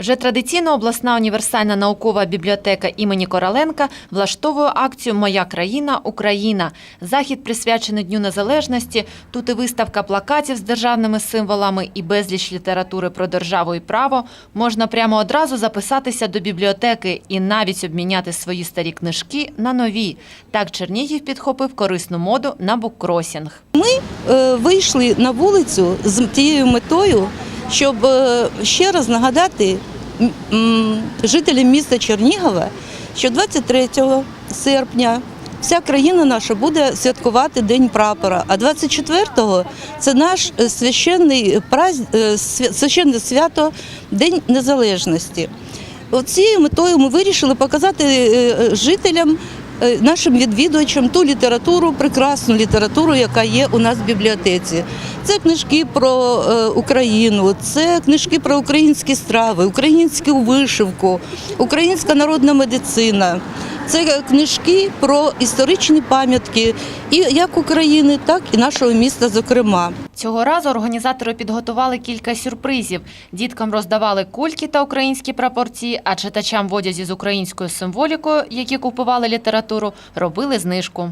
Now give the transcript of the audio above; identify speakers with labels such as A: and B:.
A: Вже традиційно обласна універсальна наукова бібліотека імені Короленка влаштовує акцію Моя країна Україна. Захід присвячений Дню Незалежності. Тут і виставка плакатів з державними символами, і безліч літератури про державу і право. Можна прямо одразу записатися до бібліотеки і навіть обміняти свої старі книжки на нові. Так Чернігів підхопив корисну моду на буккросінг.
B: е, вийшли на вулицю з тією метою, щоб е, ще раз нагадати жителям міста Чернігова, що 23 серпня вся країна наша буде святкувати День прапора, а 24-го це наш е, е, священне свято День Незалежності. Цією метою ми вирішили показати жителям, нашим відвідувачам ту літературу, прекрасну літературу, яка є у нас в бібліотеці. Це книжки про е, Україну, це книжки про українські страви, українську вишивку, українська народна медицина. Це книжки про історичні пам'ятки і як України, так і нашого міста, зокрема.
A: Цього разу організатори підготували кілька сюрпризів. Діткам роздавали кульки та українські прапорці, а читачам в одязі з українською символікою, які купували літературу, робили знижку.